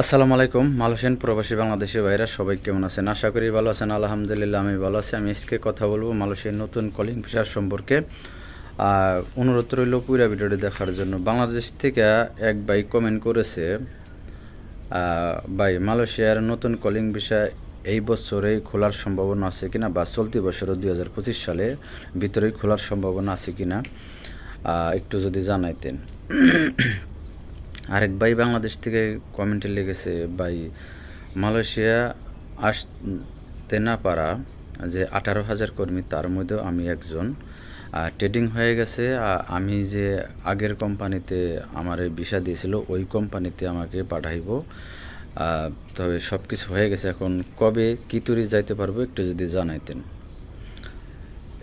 আসসালামু আলাইকুম, মালয়েশিয়ান প্রবাসী বাংলাদেশি ভাইরা সবাই কেমন আছেন? আশা করি ভালো আছেন, আলহামদুলিল্লাহ আমি ভালো আছি। আমি আজকে কথা বলব মালয়েশিয়ার নতুন কলিং ভিসার সম্পর্কে। অনুরোধ রইল পুরা ভিডিওটি দেখার জন্য। বাংলাদেশ থেকে এক ভাই কমেন্ট করেছে ভাই, মালয়েশিয়ার নতুন কলিং ভিসা এই বছরেই খোলার সম্ভাবনা আছে কিনা বা চলতি বছর দুই হাজার পঁচিশ সালে ভিতরেই খোলার সম্ভাবনা আছে কিনা একটু যদি জানাইতেন। আরেক ভাই বাংলাদেশ থেকে কমেন্টে লিখেছে, ভাই, মালয়েশিয়া আসতে না পারা যে আঠারো হাজার কর্মী, তার মধ্যেও আমি একজন। ট্রেডিং হয়ে গেছে আমি যে আগের কোম্পানিতে আমার ভিসা দিয়েছিল, ওই কোম্পানিতে আমাকে পাঠাইব। তবে সব কিছু হয়ে গেছে এখন। কবে কিতুরি যাইতে পারব একটু যদি জানাইতেন।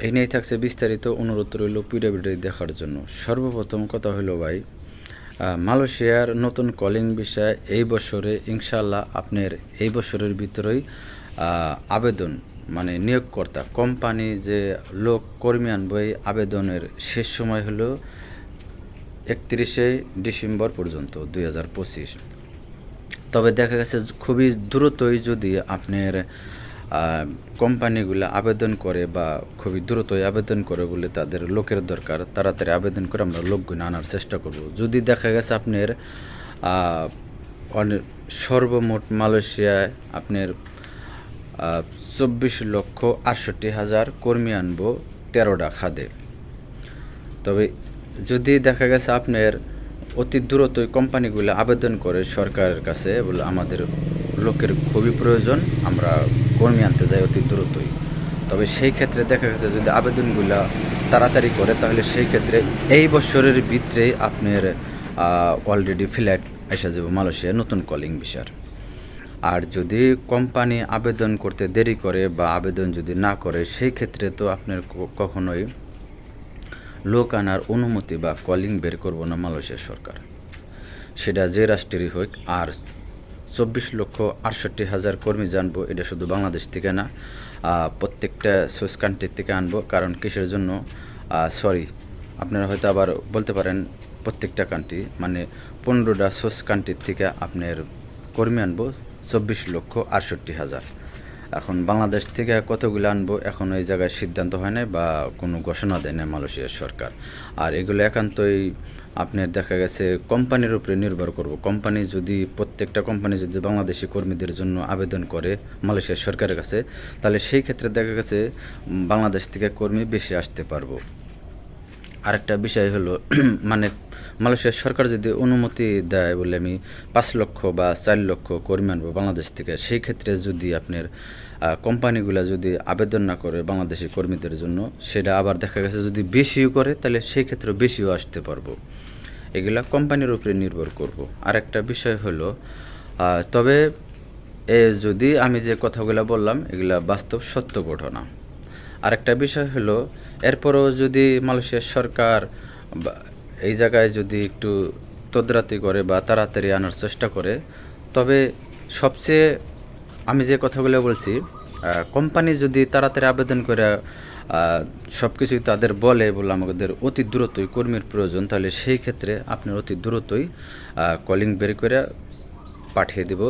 এই নিয়েই থাকছে বিস্তারিত অনুরোধ রইল পিডাবিডি দেখার জন্য। সর্বপ্রথম কথা হলো ভাই মালয়েশিয়ার নতুন কলিং বিষয় এই বছরে ইনশাল্লাহ আপনার এই বছরের ভিতরেই আবেদন মানে নিয়োগকর্তা কোম্পানি যে লোক কর্মী আনবে এই আবেদনের শেষ সময় হলো একত্রিশে ডিসেম্বর পর্যন্ত, দুই হাজার পঁচিশ। তবে দেখা গেছে খুবই দ্রুতই যদি আপনার কোম্পানিগুলো আবেদন করে বা খুবই দ্রুতই আবেদন করে বলে তাদের লোকের দরকার তাড়াতাড়ি আবেদন করে আমরা লোকগুলো আনার চেষ্টা করব। যদি দেখা গেছে আপনার আহ, অনে- সর্বমোট মালয়েশিয়ায় আপনার চব্বিশ লক্ষ আটষট্টি হাজার কর্মী আনব তেরোটা খাদে। তবে যদি দেখা গেছে আপনার অতি দ্রুতই কোম্পানিগুলো আবেদন করে সরকারের কাছে বলে আমাদের লোকের খুবই প্রয়োজন আমরা কর্মী আনতে যায় অতি দ্রুতই। তবে সেই ক্ষেত্রে দেখা গেছে যদি আবেদনগুলো তাড়াতাড়ি করে, তাহলে সেই ক্ষেত্রে এই বছরের ভিতরেই আপনার অলরেডি ফ্ল্যাট এসে যাবে মালয়েশিয়া নতুন কলিং বিষয় আর যদি কোম্পানি আবেদন করতে দেরি করে বা আবেদন যদি না করে, সেই ক্ষেত্রে তো আপনার কখনোই লোক আনার অনুমতি বা কলিং বের করব না মালয়েশিয়া সরকার। সেটা যে রাষ্ট্রেরই হোক, আর চব্বিশ লক্ষ আটষট্টি হাজার কর্মী জানব। এটা শুধু বাংলাদেশ থেকে না প্রত্যেকটা সুইস কান্ট্রির থেকে আনব, কারণ কিসের জন্য? সরি আপনারা হয়তো আবার বলতে পারেন প্রত্যেকটা কান্ট্রি মানে পনেরোটা সুইস কান্ট্রির থেকে আপনার কর্মী আনব চব্বিশ লক্ষ আটষট্টি হাজার। এখন বাংলাদেশ থেকে কতগুলো আনব এখন এই জায়গায় সিদ্ধান্ত হয় নাই বা কোনো ঘোষণা দেয় না মালয়েশিয়ার সরকার। আর এগুলো একান্তই আপনার দেখা গেছে কোম্পানির উপরে নির্ভর করব। কোম্পানি যদি প্রত্যেকটা কোম্পানি যদি বাংলাদেশি কর্মীদের জন্য আবেদন করে মালয়েশিয়ার সরকারের কাছে, তাহলে সেই ক্ষেত্রে দেখা গেছে বাংলাদেশ থেকে কর্মী বেশি আসতে পারব। আরেকটা বিষয় হলো মানে মালয়েশিয়ার সরকার যদি অনুমতি দেয় বলে আমি পাঁচ লক্ষ বা চার লক্ষ কর্মী আনব বাংলাদেশ থেকে, সেই ক্ষেত্রে যদি আপনার কোম্পানিগুলো যদি আবেদন না করে বাংলাদেশি কর্মীদের জন্য, সেটা আবার দেখা গেছে যদি বেশিও করে, তাহলে সেই ক্ষেত্রে বেশিও আসতে পারব। এগুলা কোম্পানির উপরে নির্ভর করব। আরেকটা বিষয় হলো তবে এ যদি আমি যে কথাগুলো বললাম, এগুলা বাস্তব সত্য ঘটনা। আরেকটা বিষয় হলো, এরপরও যদি মালয়েশিয়ার সরকার এই জায়গায় যদি একটু তদ্রাতি করে বা তাড়াতাড়ি আনার চেষ্টা করে, তবে সবচেয়ে আমি যে কথাগুলো বলছি কোম্পানি যদি তাড়াতাড়ি আবেদন করে সব কিছুই তাদের বলে বলে আমাদের অতি দ্রুতই কর্মীর প্রয়োজন, তাহলে সেই ক্ষেত্রে আপনার অতি দ্রুতই কলিং বের করে পাঠিয়ে দেব।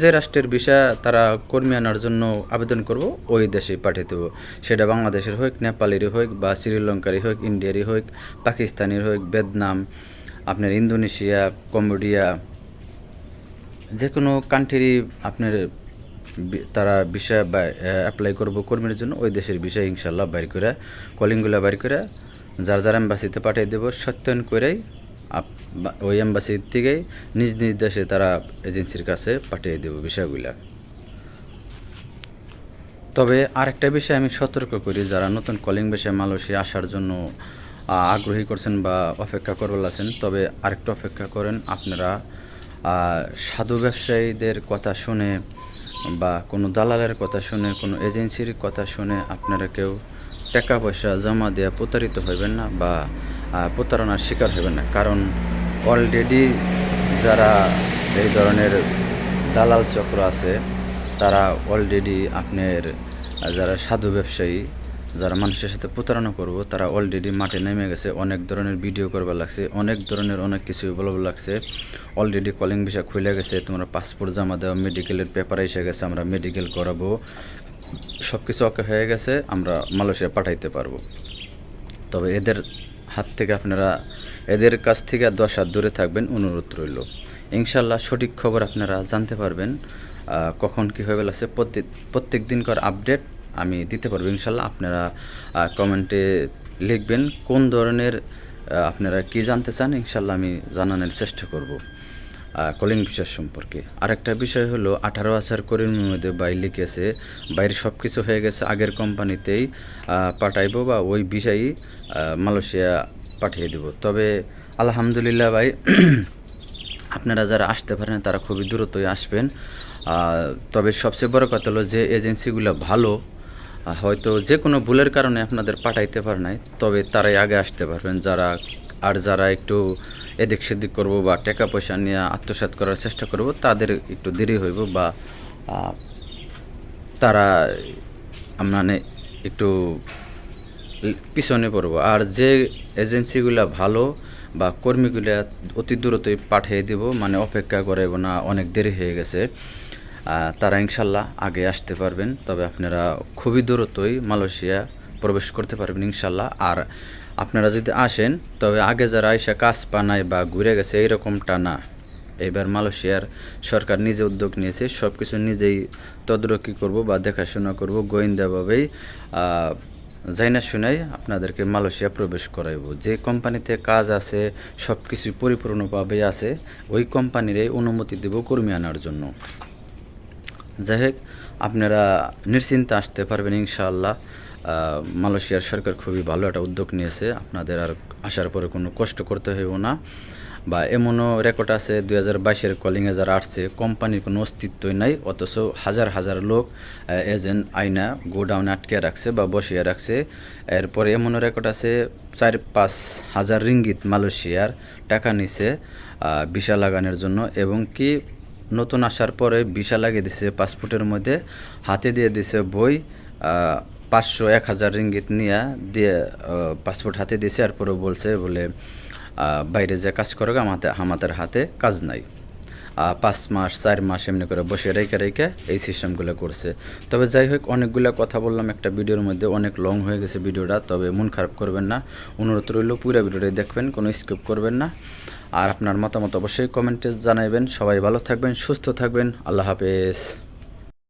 যে রাষ্ট্রের বিষয় তারা কর্মী আনার জন্য আবেদন করব, ওই দেশে পাঠিয়ে দেব। সেটা বাংলাদেশের হোক, নেপালেরই হোক বা শ্রীলঙ্কারই হোক, ইন্ডিয়ারই হোক, পাকিস্তানের হোক, ভিয়েতনাম, আপনার ইন্দোনেশিয়া, কম্বোডিয়া যে কোনো কান্ট্রি আপনার তারা বিষয় অ্যাপ্লাই করব কর্মীর জন্য, ওই দেশের বিষয় ইনশাল্লাহ বাইর করে, কলিংগুলো বাইর করে, যার যার এম্বাসিতে পাঠিয়ে দেবো সত্যায়ন করেই ওই এম্বাসির থেকেই নিজ নিজ দেশে তারা এজেন্সির কাছে পাঠিয়ে দেবো বিষয়গুলা তবে আরেকটা বিষয় আমি সতর্ক করি, যারা নতুন কলিং বিষয়ে মালয়েশিয়া আসার জন্য আগ্রহী করছেন বা অপেক্ষা করবার আছেন, তবে আরেকটু অপেক্ষা করেন, আপনারা সাধু ব্যবসায়ীদের কথা শুনে বা কোনো দালালের কথা শুনে, কোনো এজেন্সির কথা শুনে আপনারা কেউ টাকা পয়সা জমা দেওয়া প্রতারিত হইবেন না বা প্রতারণার শিকার হইবেন না। কারণ অলরেডি যারা এই ধরনের দালাল চক্র আছে, তারা অলরেডি আপনার যারা সাধু ব্যবসায়ী যারা মানুষের সাথে প্রতারণা করব, তারা অলরেডি মাঠে নেমে গেছে, অনেক ধরনের ভিডিও করবার লাগছে, অনেক ধরনের অনেক কিছু বলবার লাগছে। অলরেডি কলিং ভিসা খুলে গেছে, তোমরা পাসপোর্ট জমা দেওয়া মেডিকেলের পেপার এসে গেছে, আমরা মেডিকেল করাবো। সব কিছু ওকে হয়ে গেছে, আমরা মালয়েশিয়া পাঠাইতে পারব। তবে এদের হাত থেকে আপনারা, এদের কাছ থেকে দশ হাত দূরে থাকবেন, অনুরোধ রইল। ইনশাল্লাহ সঠিক খবর আপনারা জানতে পারবেন কখন কী হয়ে গেছে প্রত্যেক প্রত্যেক দিনকার আপডেট আমি দিতে পারব। ইনশাল্লাহ আপনারা কমেন্টে লিখবেন কোন ধরনের আপনারা কি জানতে চান, ইনশাল্লাহ আমি জানানোর চেষ্টা করব কলিং ভিসার সম্পর্কে। আরেকটা বিষয় হলো, আঠারো হাজার কর্মীর মধ্যে বাই লিখেছে, বাইরে সব কিছু হয়ে গেছে, আগের কোম্পানিতেই পাঠাইবো বা ওই বিষয়ই মালয়েশিয়া পাঠিয়ে দেব। তবে আলহামদুলিল্লাহ ভাই, আপনারা যারা আসতে পারেন, তারা খুবই দ্রুতই আসবেন। তবে সবচেয়ে বড় কথা হলো যে এজেন্সিগুলো ভালো হয়তো যে কোনো ভুলের কারণে আপনাদের পাঠাইতে পারে নাই, তবে তারাই আগে আসতে পারবেন, যারা, আর যারা একটু এদিক সেদিক করব বা টাকা পয়সা নিয়ে আত্মসাৎ করার চেষ্টা করব, তাদের একটু দেরি হইব বা তারা মানে একটু পিছনে পড়ব। আর যে এজেন্সিগুলো ভালো বা কর্মীগুলো অতি দ্রুতই পাঠিয়ে দিব মানে অপেক্ষা করাইব না, অনেক দেরি হয়ে গেছে। তারা ইনশাল্লাহ আগে আসতে পারবেন। তবে আপনারা খুবই দ্রুতই মালয়েশিয়া প্রবেশ করতে পারবেন ইনশাল্লাহ। আর আপনারা যদি আসেন তবে আগে যারা আইসা কাজ পানায় বা ঘুরে গেছে এইরকমটা না। এবার মালয়েশিয়ার সরকার নিজে উদ্যোগ নিয়েছে সব কিছু নিজেই তদারকি করব বা দেখাশোনা করব। গোয়েন্দাভাবেই আহ, যাই না শুনাই আপনাদেরকে মালয়েশিয়া প্রবেশ করাইব। যে কোম্পানিতে কাজ আছে সব কিছু পরিপূর্ণভাবে আছে ওই কোম্পানিরই অনুমতি দেব কর্মী আনার জন্য। যাই হোক, আপনারা নিশ্চিন্তে আসতে পারবেন ইনশাআল্লাহ। মালয়েশিয়ার সরকার খুবই ভালো একটা উদ্যোগ নিয়েছে। আপনাদের আর আসার পরে কোনো কষ্ট করতে হইব না। বা এমনও রেকর্ড আছে, দুই হাজার বাইশের কলিংয়ে যারা আসছে, কোম্পানির কোনো অস্তিত্বই নাই, অথচ হাজার হাজার লোক এজেন্ট আইনা গোডাউনে আটকে রাখছে বা বসিয়ে রাখছে। এরপরে এমনও রেকর্ড আছে চার পাঁচ হাজার রিঙ্গিত মালয়েশিয়ার টাকা নিছে ভিসা লাগানোর জন্য। এবং কি নতুন আসার পরে ভিসা লাগিয়ে দিছে, পাসপোর্টের মধ্যে হাতে দিয়ে দিছে বই পাঁচশো এক হাজার রিঙ্গিত নিয়ে দিয়ে পাসপোর্ট হাতে দিয়েছে এরপরে বলছে বলে বাইরে যে কাজ করো আমাদের আমাদের হাতে কাজ নাই। পাঁচ মাস, চার মাস এমনি করে বসে রেখে রেখে এই সিস্টেমগুলো করছে। তবে যাই হোক, অনেকগুলো কথা বললাম একটা ভিডিওর মধ্যে, অনেক লং হয়ে গেছে ভিডিওটা, তবে মন খারাপ করবেন না। অনুরোধ রইল, পুরো ভিডিওটাই দেখবেন, কোনো স্কিপ করবেন না। আর আপনার মতামত অবশ্যই কমেন্টে জানাবেন সবাই ভালো থাকবেন সুস্থ থাকবেন। আল্লাহ হাফেজ।